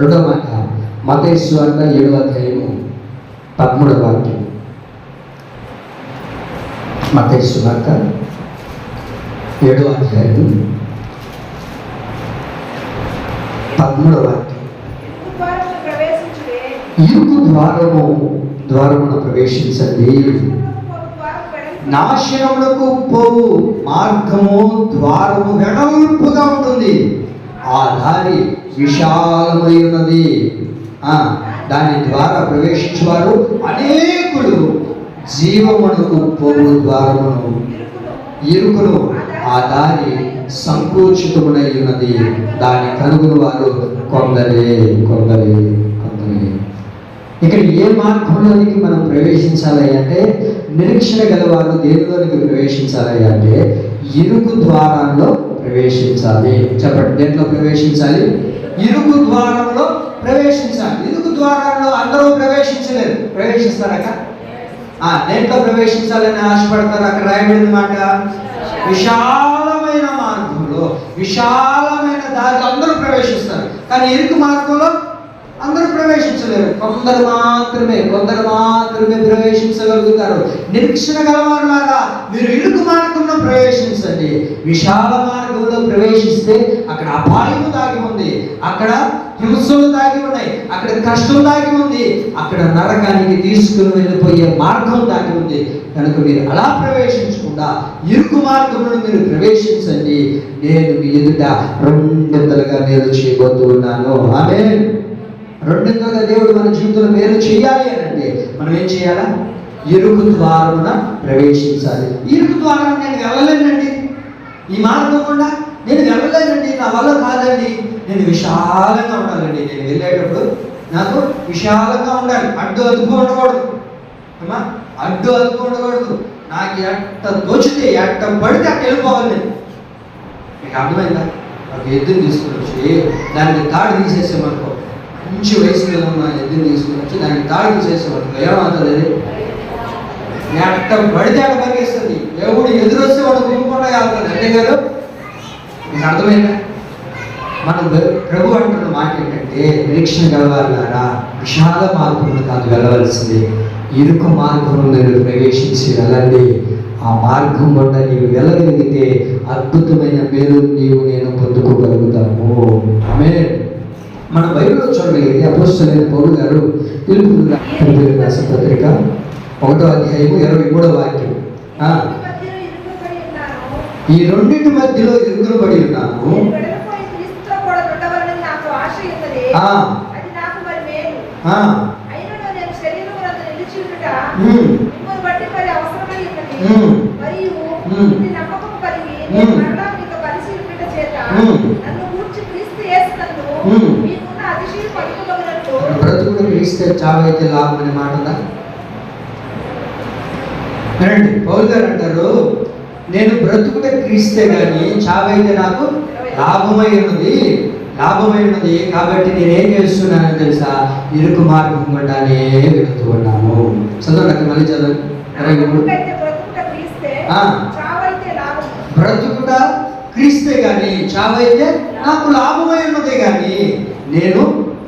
రెండో మాట మతేశ్వర్ల ఏడవ అధ్యాయము పదమూడవ వాక్యం. మతేశ్వర్ల ఏడవ అధ్యాయము పదమూడవ వాక్యం. ఇరుకు ద్వారము ద్వారమును ప్రవేశించండి. నాశనములకు పోవు మార్గము ద్వారము వెడల్పుగా ఉంటుంది. ఆ దారి విశాలమై ఉన్నది దాని ద్వారా ప్రవేశించేవారు అనేకులు. జీవమునకు పొరుగు ద్వారమును. ఇరుకును ఆ దారి సంకోచితమునై ఉన్నది దాని కనుగొని వారు కొందరే కొందరే కొందరే. ఇక్కడ ఏ మార్గంలోనికి మనం ప్రవేశించాలి అంటే నిరీక్షణ గలవారు దేనిలోనికి ప్రవేశించాలి అంటే ఇరుకు ద్వారంలో ప్రవేశించాలి. చెప్పండి దేంట్లో ప్రవేశించాలి? ఇరుకు ద్వారంలో ప్రవేశించాలి. ఇరుకు ద్వారంలో అందరూ ప్రవేశించలేరు. ప్రవేశిస్తారక దేంట్లో ప్రవేశించాలని ఆశపడతారు? అక్కడ రాయబడింది మాట. విశాలమైన మార్గంలో విశాలమైన దారిలో అందరూ ప్రవేశిస్తారు. కానీ ఇరుకు మార్గంలో అందరూ ప్రవేశించలేరు. కొందరు మాత్రమే కొందరు మాత్రమే ప్రవేశించగలుగుతారు. నిరీక్షణ గలవారులారా మీరు ఇరుకు మార్గంలో ప్రవేశించండి. విశాల మార్గంలో ప్రవేశిస్తే అక్కడ అపాయం దాగి ఉంది. అక్కడ హింసలు దాగి ఉన్నాయి. అక్కడ కష్టం దాగి ఉంది. అక్కడ నరకానికి తీసుకుని వెళ్ళిపోయే మార్గం దాగి ఉంది. కనుక మీరు అలా ప్రవేశించకుండా ఇరుకు మార్గంలో మీరు ప్రవేశించండి. నేను మీ ఎదుట రెండింతలుగా నేను చేయబోతూ ఉన్నాను. ఆమె రెండింతలుగా దేవుడు మన జీవితంలో మేలు చేయాలి అని అంటే మనం ఏం చేయాలా? ఇరుకు ద్వారమున ప్రవేశించాలి. ఇరుకు ద్వారం నేను వెళ్ళలేనండి. ఈ మార్గం కూడా నేను వెళ్ళలేనండి. నా వల్ల కాదండి. నేను విశాలంగా ఉండాలండి. నేను వెళ్ళేటప్పుడు నాకు విశాలంగా ఉండాలి. అడ్డు అదుపు ఉండకూడదు. అమ్మా అడ్డు అదుపు ఉండకూడదు. నాకు ఎట్ట దోచితే ఎట్ట పడితే అట్ట వెళ్ళిపోవాలి నేను. మీకు అర్థమైందా? ఒక ఎద్దుని తీసుకుని వచ్చి దానికి తాడు తీసేసామనుకో. మంచి వయసులో ఉన్న ఎద్దుని తీసుకుని వచ్చి దానికి తాడు చేసేవాడు. ఏమవుతుంది అది ఎట్ట పడితే అక్కడ పరిగెస్తుంది ఎవడు ఎదురొస్తే వాడు గుంపుకుండా అంతే కదా? మీకు అర్థమైందా? మనం ప్రభు అంటున్న మాట ఏంటంటే నిరీక్షణ గలవారులారా విశాల మార్గంలో కాదు వెళ్ళవలసింది. ఇరుకు మార్గంలో మీరు ప్రవేశించి వెళ్ళండి. ఆ మార్గం గుండా నీవు వెళ్ళగలిగితే అద్భుతమైన మేలు నీవు నేను పొందుకోగలుగుతాము. ఆమె మన బైబిల్లో చూడగలిగితే అపోస్తులైన పౌరు గారు పిలుపు రాసిన పత్రిక ఒకటో అధ్యాయము ఇరవై మూడో వాక్యం. ఈ రెండింటి మధ్యలో ఇరుగుబడి ఉన్నాను? నేను వెడలిపోయి క్రీస్తుతో కూడా ఉండవలనని నాకు ఆశ ఉన్నది ఆ. అది నాకు మరి మేలు ఆ, అయినను నేను శరీరమునందు నిలిచి ఉండుట ఉమ్, మిమ్మల్ని బట్టి మరి అవసరమై ఉన్నది ఉమ్. మరియు ఉమ్. ఇది నమ్మకం కలిగి నేను ఉమ్. మరలా మీతో పరిశీలించుట చేత ఉమ్. నన్ను గూర్చి క్రీస్తు యేసునందు ఉమ్. మీకున్న అతిశయం పలుకులగునట్లు క్రీస్తే చావైతే లాభం అనే మాట ఉందా వినండి పౌల్ గారు అంటారు నేను బ్రతుకుట క్రీస్తే కానీ చావైతే నాకు లాభమై ఉన్నది లాభమై ఉన్నది. కాబట్టి నేనేం చేస్తున్నానని తెలుసా? ఇరుకు మార్గం గుండానే వెళుతూ ఉన్నాను చదవండి మళ్ళీ చదవండి బ్రతుకుట క్రీస్తే ఆ. చావైతే లాభం. బ్రతుకుట క్రీస్తే గాని చావైతే నాకు లాభమై ఉన్నదే గాని నేను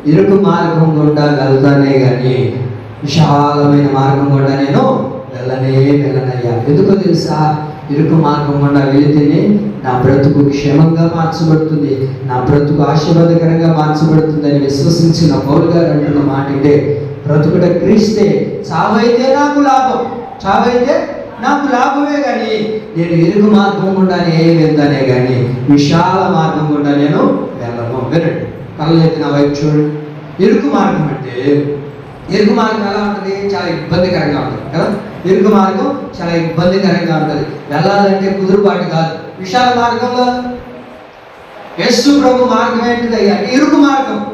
ఇరుకు మార్గం గుండా వెళ్తానే కానీ విశాలమైన మార్గం గుండా నేను వెళ్ళనే వెళ్ళనయ్యా. ఎందుకో తెలుసా? ఇరుకు మార్గం గుండా వెళితేనే నా బ్రతుకు క్షేమంగా మార్చబడుతుంది. నా బ్రతుకు ఆశీర్వాదకరంగా మార్చబడుతుందని విశ్వసించిన పౌరు గారు అంటున్న మాట అంటే బ్రతుకుట క్రీస్తే చావైతే నాకు లాభం చావైతే నాకు లాభమే కానీ నేను ఇరుకు మార్గం గుండానే వెళ్తానే కానీ విశాల మార్గం గుండా నేను వెళ్ళను. వినండి. కళ్ళు నా వైపు చూడండి ఇరుకు మార్గం అంటే ఇరుకు మార్గం ఎలా ఉంటుంది? చాలా ఇబ్బందికరంగా ఉంటుంది కదా? ఇరుకు మార్గం చాలా ఇబ్బందికరంగా ఉంటుంది. వెళ్ళాలంటే కుదురుబాటు కాదు. విశాల మార్గంలో యస్సు ప్రభు మార్గం ఏంటిది అయ్యా? ఇరుకు మార్గం.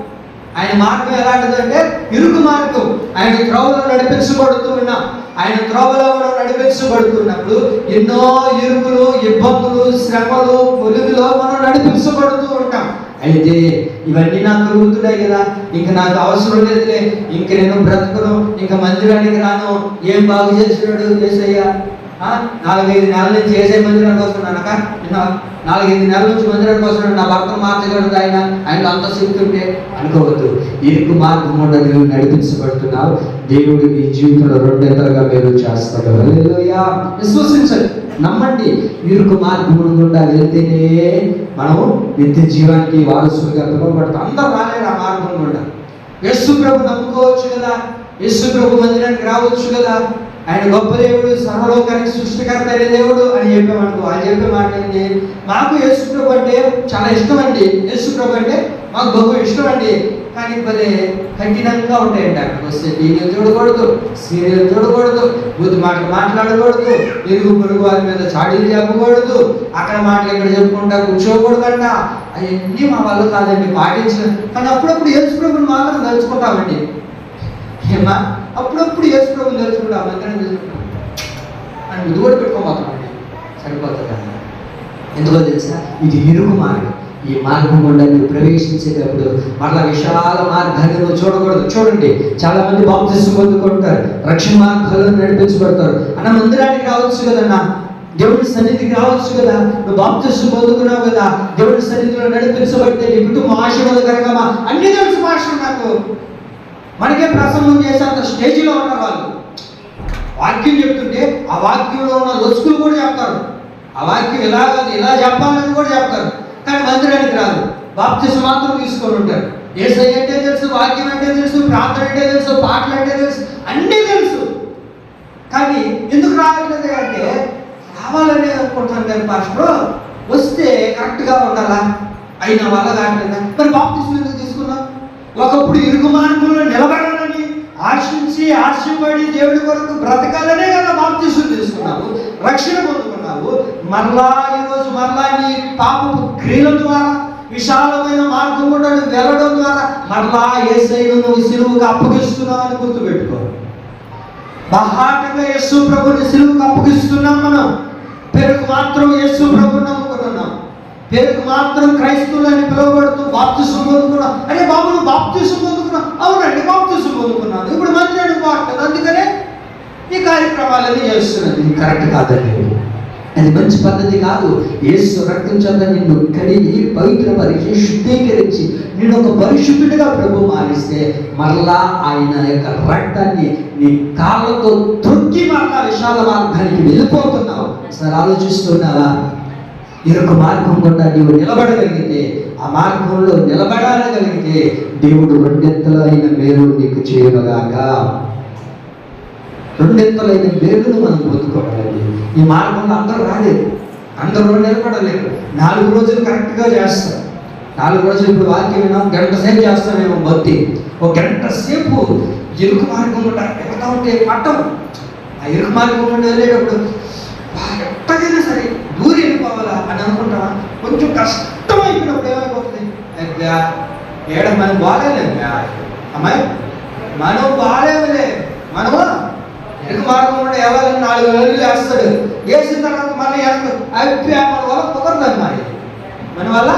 ఆయన మార్గం ఎలాంటిదంటే ఇరుకు మార్గం. ఆయన త్రోవలో నడిపించబడుతూ ఉన్నాం ఆయన త్రోవలో మనం నడిపించబడుతున్నప్పుడు ఎన్నో ఇరుకులు ఇబ్బందులు శ్రమలు పొలుగులో మనం నడిపించబడుతూ ఉంటాం. అయితే ఇవన్నీ నాకు కలుగుతున్నాయి కదా. ఇంక నాకు అవసరం లేదులే. ఇంక నేను బ్రతకను. ఇంక మందిరానికి రాను. ఏం బాగు చేస్తున్నాడు చేసయ్యా నాలుగైదు నెలల నుంచి ఏసై మందిరానికి వస్తున్నానక నాలుగైదు నెలల నుంచి మందిరానికి వస్తున్నాడు. నా భర్త మార్చగలదు ఆయన. ఆయన అంత శక్తి ఉంటే అనుకోవద్దు. ఇరుకు మార్గం ఉండదు నువ్వు నడిపించబడుతున్నావు దేవుడు నీ జీవితంలో రెండెంతలుగా మీరు చేస్తాడు. విశ్వసించండి. నమ్మండి. ఇరుకు మార్గం గుండా వెళ్తేనే మనము నిత్య జీవానికి వారసులుగా పిలువబడతాం అందరూ రాలేరు ఆ మార్గం గుండా. యేసు ప్రభు నమ్ముకోవచ్చు కదా. యేసు ప్రభు మందిరానికి రావచ్చు కదా. ఆయన గొప్ప దేవుడు సర్వలోకానికి సృష్టికర్త అయిన దేవుడు అని చెప్పామనుకో ఆయన చెప్పే మాట ఏంటి? మాకు యేసు ప్రభు అంటే చాలా ఇష్టం అండి. యేసుప్రభు అంటే మాకు బహు ఇష్టం అండి కానీ భలే కఠినంగా ఉంటాయండి అక్కడికి వస్తే టీవీలు చూడకూడదు సీరియల్ చూడకూడదు బుద్ధి మాటలు మాట్లాడకూడదు ఇరుగు పొరుగు వారి మీద చాడీలు చెప్పకూడదు అక్కడ మాటలు ఇక్కడ చెప్పుకుంటా కూర్చోకూడదంట. అవన్నీ మా వల్ల కాదండి పాటించడం కానీ అప్పుడప్పుడు యేసు మాత్రం తలుచుకుంటామండి. ఏమా అప్పుడప్పుడు యేసు ప్రభుని తలుచుకుంటాం మందిరం తెలుసుకుంటాం అని ఇది కూడా పెట్టుకోబోతామండి సరిపోతుందా? ఎందుకో తెలుసా? ఇది ఇరుకు మార్గం. ఈ మార్గం గుండా నువ్వు ప్రవేశించేటప్పుడు మళ్ళా విశాల మార్గాన్ని నువ్వు చూడకూడదు. చూడండి చాలా మంది బాప్తిసం పొందుకుంటారు రక్షణ మార్గాల్లో నడిపించబడతారు. అన్న మందిరానికి రావచ్చు కదన్నా? దేవుడి సన్నిధికి రావచ్చు కదా? నువ్వు బాప్తిసం పొందుకున్నావు కదా? దేవుడి సన్నిధిలో నడిపించబడితే నీ కుటుంబం ఆశీర్వాదకరంగా అన్ని తెలుసు మాస్టర్ నాకు. మనకే ప్రసంగం చేసే అంత స్టేజ్లో ఉన్నారు వాళ్ళు. వాక్యం చెప్తుంటే ఆ వాక్యంలో ఉన్న లొసుకులు కూడా చెప్తారు. ఆ వాక్యం ఇలా ఇలా చెప్పాలని కూడా చెప్తారు. కానీ మందిరానికి రాదు. బాప్తిస్ మాత్రం తీసుకొని ఉంటారు ఏసై అంటే తెలుసు వాక్యం అంటే తెలుసు ప్రార్థన అంటే తెలుసు పాటలు అంటే తెలుసు అన్నీ తెలుసు. కానీ ఎందుకు రావట్లేదు అంటే రావాలనే అనుకుంటున్నాను కానీ పాస్టర్ వస్తే కరెక్ట్గా ఉండాలా? అయిన వల్ల కావట్లేదా? మరి బాప్తిస్ ఎందుకు తీసుకున్నాం ఒకప్పుడు ఇరుగు మార్గంలో నిలబడ ఆశించి ఆశపడి దేవుడి కొరకు బ్రతకాలనే కదా బాప్తీసులు తీసుకున్నావు రక్షణ పొందుకున్నావు. మరలా ఈరోజు మరలా నీ పాపపు క్రియల ద్వారా విశాలమైన మార్గం కూడా వెళ్ళడం ద్వారా మరలా ఏసైను నువ్వు సిలువుగా అప్పగిస్తున్నావు అని గుర్తుపెట్టుకో. బహాటంగా యేసు ప్రభుని సిలువుకు అప్పగిస్తున్నాం మనం. పేరుకు మాత్రం యేసు ప్రభు నమ్ముకుంటున్నాం. పేరుకు మాత్రం క్రైస్తవులని పిలువబడుతూ బాప్తిసం పొందుకున్నాం. అరే బాబు నువ్వు బాప్తిసం పొందుకున్నావు. అవునండి బాబు. పొందుకున్నాను ఇప్పుడు మంది పోవట్లేదు అందుకనే ఈ కార్యక్రమాలన్నీ చేస్తున్నది. కరెక్ట్ కాదండి. అది మంచి పద్ధతి కాదు. ఏసు రక్తం చెంద నిన్ను కడిగి పవిత్రపరిచి శుద్ధీకరించి నేను ఒక పరిశుద్ధుడిగా ప్రభు మారిస్తే మరలా ఆయన యొక్క రక్తాన్ని నీ కాళ్ళతో తొక్కి మరలా విశాల మార్గానికి వెళ్ళిపోతున్నావు. సరే ఆలోచిస్తున్నావా? ఇరొక మార్గం గుండా నీవు నిలబడగలిగితే ఆ మార్గంలో నిలబడాలగలిగితే దేవుడు రెండెత్తలైన మేలు నీకు చేయనుగాక. రెండెంతలైన మేలును మనం పొందుకోవాలండి ఈ మార్గంలో అందరూ రాలేదు. అందరూ నిలబడలేరు నాలుగు రోజులు కరెక్ట్గా చేస్తారు. నాలుగు రోజులు ఇప్పుడు వాక్యం విన్నాం గంట సేపు చేస్తామేమో భక్తి ఒక గంట సేపు ఇరుకు మార్గం గుండా వెళ్తా ఉంటే పట్టం. ఆ ఇరుకు మార్గం గుండా వెళ్ళేటప్పుడు ఎట్టగైనా సరే దూరి వెళ్ళిపోవాలా? అబ్బా, ఏడ మనం బాగాలేదు అమ్మాయి మనం బాగాలేవులే మనము ఇరుకు మార్గం ఉండే ఎవరైనా నాలుగు రోజులు వేస్తాడు వేసిన తర్వాత మళ్ళీ వెనక అభిప్రాయం మన వల్ల కుదరదు అమ్మాయి మన వల్ల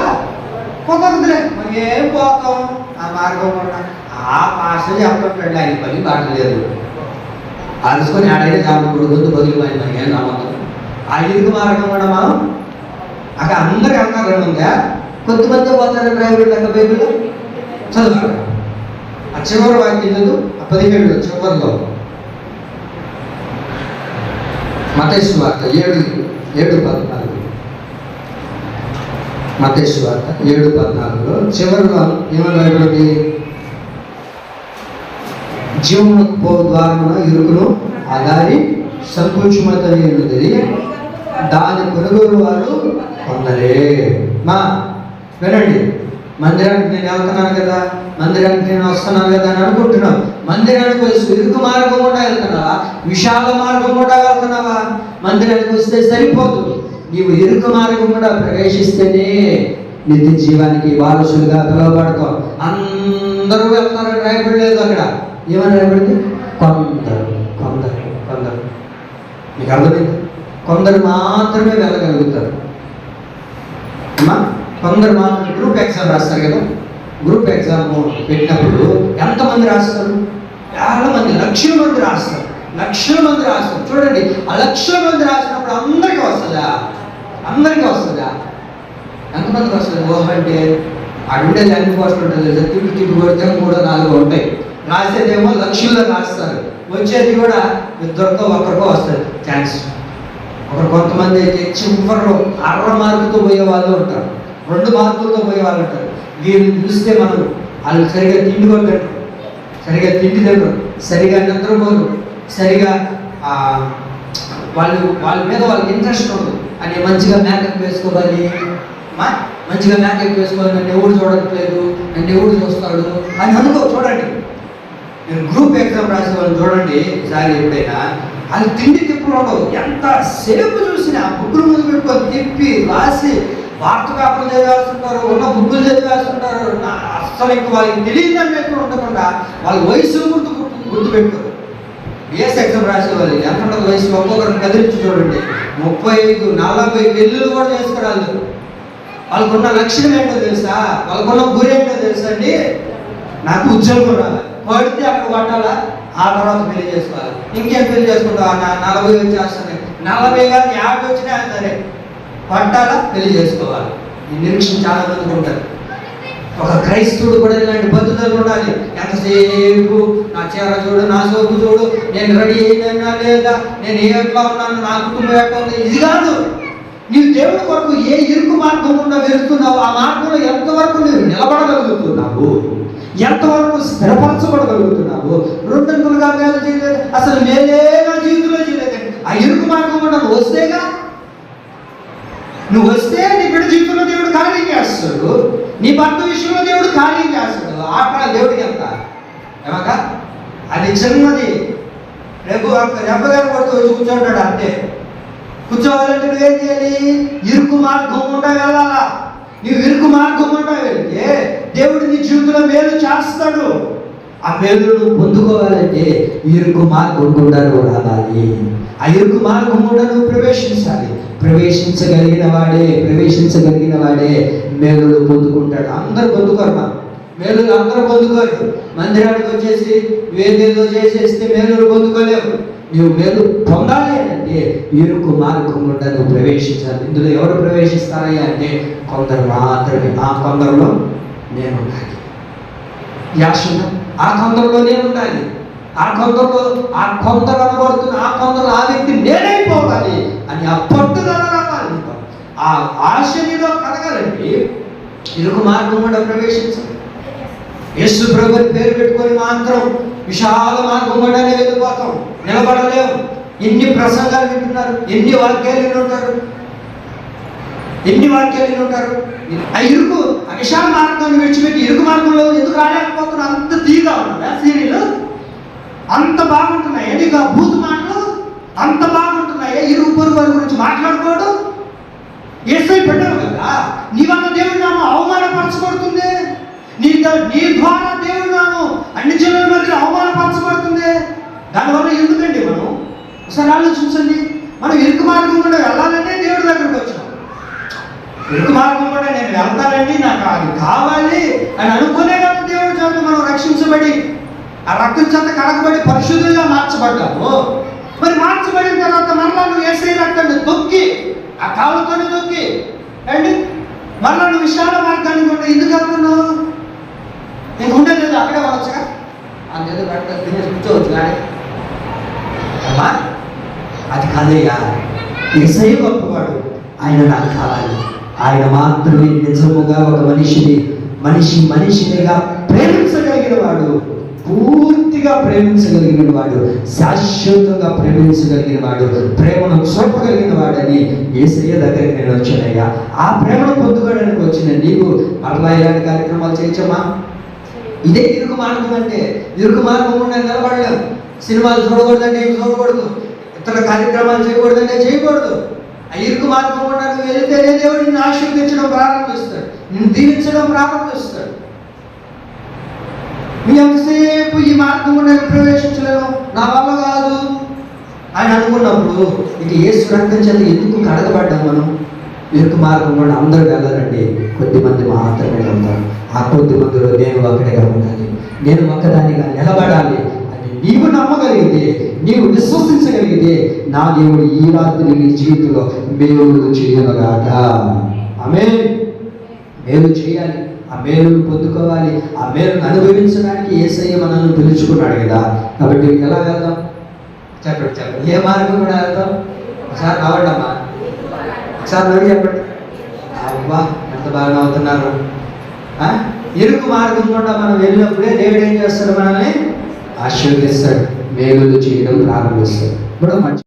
కుదరదులే మనం ఏం పోతాం ఆ మార్గం ఆ భాష చెప్పండి ఆయన పని బాగలేదు అరుచుకొని ఆడైనా జాబ్ కొడుకుంది మనకి ఏం నమ్మకం ఆ ఇరుకు మార్గం కూడా మనం అక్కడ అందరు వెళ్తారు ఉందా కొంతమంది పోతారు డ్రైవర్ బైబిల్ చదువు ఆ చివరి వాక్యం చదువు ఆ పదిహేడు చివరిలో. మతేశ్వ వార్త ఏడు ఏడు పద్నాలుగు. మతేశ్వ వార్త ఏడు పద్నాలుగులో చివరిలో ఏమని రాయబడింది జీవమునకు పో ద్వారమున ఇరుకును ఆ దారి దాని కొనుగోలు వారు పొందలే మా వినండి మందిరానికి నేను వెళ్తున్నాను కదా మందిరానికి నేను వస్తున్నాను కదా అని అనుకుంటున్నావు మందిరానికి వస్తే ఇరుకు మార్గం కూడా వెళ్తున్నావా? విశాల మార్గం కూడా వెళ్తున్నావా? మందిరానికి వస్తే సరిపోదు. నీవు ఇరుకు మార్గం కూడా ప్రవేశిస్తేనే నిత్య జీవానికి వారసులుగా పిలువబడతాం అందరూ వెళ్తారని రాయబడలేదు అక్కడ. ఏమని రాయబడింది కొందరు కొందరు కొందరు. మీకు అర్థమైంది? కొందరు మాత్రమే వెళ్ళగలుగుతారు. అమ్మా కొందరు మాత్రం గ్రూప్ ఎగ్జామ్ రాస్తారు కదా. గ్రూప్ ఎగ్జామ్ పెట్టినప్పుడు ఎంతమంది రాస్తారు? చాలా మంది లక్షల మంది రాస్తారు. లక్షల మంది రాస్తారు. చూడండి ఆ లక్షల మంది రాసినప్పుడు అందరికీ వస్తుందా? అందరికీ వస్తుందా? ఎంతమందికి వస్తుంది? ఓహ్ అంటే అడుండేది దానికి పోస్ట్ ఉంటుంది తెలుసా? తిప్పి తిప్పి కొడితే మూడో నాలుగు ఉంటాయి. రాసేదేమో లక్షల్లో రాస్తారు. వచ్చేది కూడా ఇద్దరికో ఒకరికో వస్తుంది. ఛాన్స్ ఒకరు కొంతమంది అయితే చివరిలో అర్ర మార్కుతో పోయే వాళ్ళు ఉంటారు. రెండు మార్కులతో పోయే వాళ్ళు ఉంటారు వీరిని చూస్తే మనం వాళ్ళు సరిగా తిండి కొట్టరు. సరిగా తిండి తినరు. సరిగా నిద్రపోరు. సరిగా వాళ్ళు వాళ్ళ మీద వాళ్ళకి ఇంట్రెస్ట్ ఉండదు. అని మంచిగా మేకప్ వేసుకోవాలి. మా మంచిగా మేకప్ వేసుకోవాలి. నన్ను ఎవడు చూడట్లేదు. నన్ను ఎవడు చూస్తాడు అని అనుకో చూడండి. నేను గ్రూప్ ఎగ్జామ్ రాసే వాళ్ళు చూడండి. ఈసారి ఎప్పుడైనా వాళ్ళు తిండి తిప్పులు ఉండవు ఎంత సేపు చూసినా బుక్కులు ముందు పెట్టుకొని తిప్పి రాసి వార్త పేపర్లు చదివేస్తుంటారు ఉన్న బుక్కులు చదివేస్తుంటారు. నా- అస్సలు ఇంక వాళ్ళకి తెలియదని లేకుండా ఉండకుండా వాళ్ళ వయసు గుర్తు గుర్తు గుర్తు బిఎస్ ఎగ్జామ్ రాసే వాళ్ళు ఎంత ఉండదు వయసు? ఒక్కొక్కరిని కదిలించి చూడండి. ముప్పై ఐదు నలభై పెళ్ళిళ్ళు కూడా చేసుకోరాళ్ళు. వాళ్ళకున్న లక్ష్యం ఏంటో తెలుసా? వాళ్ళకున్న గురి ఏంటో తెలుసా అండి? నాకు ఉద్యోగం రావాలి పడితే అక్కడ పట్టాలా ఆ తర్వాత పెళ్ళి చేసుకోవాలి. ఇంకేం పెళ్ళి చేసుకుంటావా? నా నలభై వచ్చేస్తుంది నలభై కాదు యాభై వచ్చినా సరే. పట్టాలా పెళ్ళి చేసుకోవాలి. ఈ నిరీక్షణ చాలా మందికి ఉంటారు ఒక క్రైస్తవుడు కూడా ఇలాంటి పద్ధతులు ఉండాలి. ఎంతసేపు నా చీర చూడు నా సోపు చూడు నేను రెడీ అయినా లేదా నేను ఏ ఎట్లా ఉన్నాను నా కుటుంబం ఎట్లా ఉంది ఇది కాదు. నీవు దేవుడి కొరకు ఏ ఇరుకు మార్గం ఉన్నా వెళ్తున్నావు ఆ మార్గంలో ఎంతవరకు నీవు నిలబడగలుగుతున్నావు? ఎంతవరకు స్థిరపరచబడగలుగుతున్నావు? రెండంతులుగా మేలు చేయలేదు అసలు మేలే నా జీవితంలో చేయలేదు ఆ ఇరుకు మార్గం గుండా నువ్వు వస్తేగా నువ్వు వస్తే నీ బిడ్డ జీవితంలో దేవుడు కార్యం చేస్తాడు నీ భర్త విషయంలో దేవుడు కార్యం చేస్తాడు. ఆట దేవుడికి ఎంత? ఏమక అది చిన్నది. రేపు రెబ్బ పడుతూ కొడుతూ వచ్చి కూర్చుంటాడు అంతే. కూర్చోవాలంటే నువ్వేం చేయాలి? ఇరుకు మార్గం ఉంటా వెళ్ళాలా? నువ్వు ఇరుకు మార్గం ఉంటా వెళ్తే దేవుడు నీ జీవితంలో మేలు చేస్తాడు. ఆ మేలును పొందుకోవాలంటే ఇరుకు మార్గం గుండా నువ్వు రావాలి. ఆ ఇరుకు మార్గం గుండా నువ్వు ప్రవేశించాలి. ప్రవేశించగలిగిన వాడే ప్రవేశించగలిగిన వాడే మేలులు పొందుకుంటాడు. అందరు పొందుకోరు మా మేలులు అందరూ పొందుకోరు. మందిరానికి వచ్చేసి వేదేదో చేసేస్తే మేలులు పొందుకోలేవు. నువ్వు మేలు పొందాలి అంటే ఇరుకు మార్గం గుండా నువ్వు ప్రవేశించాలి. ఇందులో ఎవరు ప్రవేశిస్తారయ్యా అంటే కొందరు మాత్రమే. ఆ కొందరులో నేను ఉండాలి ఆ కొందరులో ఉండాలి. ఆ కొందరులో ఆ కొందరు అనబడుతున్న ఆ కొందరు ఆ వ్యక్తి నేనైపోవాలి అని ఆ పట్టుదల రావాలి ఆ ఆశ నీలో కలగాలండి ఇరుకు మార్గం కూడా ప్రవేశించాలి. యేసు ప్రభుని పేరు పెట్టుకొని మాత్రం విశాల మార్గం గుండానే వెళ్ళిపోతాం నిలబడలేము ఎన్ని ప్రసంగాలు వింటున్నారు? ఎన్ని వాక్యాలు విని ఎన్ని వాక్యాలు ఎన్ని ఉంటారు? ఆ ఇరుకు ఆ మార్గాన్ని విడిచిపెట్టి ఇరుకు మార్గంలో ఎందుకు రాలేకపోతున్నా అంత తీగా ఉన్నారా సీరియల్ అంత బాగుంటున్నాయి. నీకు ఆ భూత మాటలు? అంత బాగుంటున్నాయి. ఇరుగు పొరుగు వారి గురించి మాట్లాడుకోవడం ఏసై పెట్టావు కదా. నీ వల్ల దేవుడి నామం అవమానపరచబడుతుంది. నీ ద- నీ ద్వారా దేవుడి నామం అన్ని జనుల మధ్య అవమానపరచబడుతుంది. దానివల్ల ఎందుకండి మనం? ఒకసారి ఆలోచించండి. మనం ఇరుకు మార్గం కూడా వెళ్ళాలంటే దేవుడి దగ్గరకు వచ్చాం. ఇరుకు మార్గం కూడా నేను వెళ్తానండి నాకు అది కావాలి అని అనుకునే కదా దేవుడి చేత మనం రక్షించబడి ఆ రక్తం చేత కడగబడి పరిశుద్ధులుగా మార్చబడ్డాము. మరి మార్చబడిన తర్వాత మరలా నువ్వు ఏసై రక్తాన్ని తొక్కి ఆ కాలుతోనే తొక్కి అండి మరలా నువ్వు విశాల మార్గాన్ని కూడా ఎందుకు వెళ్తున్నావు? నేను ఉండేది లేదు అక్కడే ఉండొచ్చుగా? అంతేదో పెట్ట తినేసి కూర్చోవచ్చు కానీ. అమ్మా అది కాదయ్యా ఏసై గొప్పవాడు ఆయన నాకు కావాలి. ఆయన మాత్రమే నిజముగా ఒక మనిషిని మనిషి మనిషినిగా ప్రేమించగలిగిన వాడు పూర్తిగా ప్రేమించగలిగిన వాడు శాశ్వతంగా ప్రేమించగలిగిన వాడు ప్రేమను చూపగలిగిన వాడని ఏసయ్య దగ్గరికి నేను వచ్చానయ్యా. ఆ ప్రేమను పొందుకోవడానికి వచ్చిన నీకు మరలా ఇలాంటి కార్యక్రమాలు చేయొచ్చమ్మా ఇదే ఇరుకు మార్గం అంటే ఇరుకు మార్గం ఉండే నిలబడలేం. సినిమాలు చూడకూడదంటే ఏం చూడకూడదు. ఇతర కార్యక్రమాలు చేయకూడదంటే చేయకూడదు. ఇరుకు మార్గం కూడా నువ్వు వెళితేనే దేవుడు నిన్ను ఆశీర్వదించడం ప్రారంభిస్తాడు. నిన్ను దీవించడం ప్రారంభిస్తాడు. నువ్వు ఎంతసేపు ఈ మార్గం నేను ప్రవేశించలేను. నా వల్ల కాదు. అని అనుకున్నప్పుడు ఇది ఏ రక్తం చేత ఎందుకు కడగబడ్డాం మనం? ఇరుకు మార్గం కూడా అందరూ వెళ్ళాలండి కొద్దిమంది మాత్రమే వెళ్తారు ఆ కొద్ది మందిలో నేను ఒకటిగా ఉండాలి. నేను ఒక్కదానిగా నిలబడాలి. నీవు నమ్మగలిగితే నీవు విశ్వసించగలిగితే నా దేవుడు ఈ రాత్రి నీ జీవితంలో మేలు చేయనుగాక. ఆమె మేలు చేయాలి. ఆ మేలును పొందుకోవాలి. ఆ మేలును అనుభవించడానికి ఏసయ్య మనల్ని పిలుచుకున్నాడు కదా. కాబట్టి ఎలా వెళ్దాం? చెప్పండి చెప్పండి. ఏ మార్గం కూడా వెళ్తాం ఒకసారి నవ్వండమ్మా ఒకసారి నవ్వి చెప్పండి. అబ్బా ఎంత బాగా నవ్వుతున్నారు. ఆ? ఇరుకు మార్గం కూడా మనం వెళ్ళినప్పుడే దేవుడు ఏం చేస్తాడు మనల్ని? ఆశీర్వదిస్తాడు. మేలులు చేయడం ప్రారంభిస్తాడు. ఇప్పుడు మంచి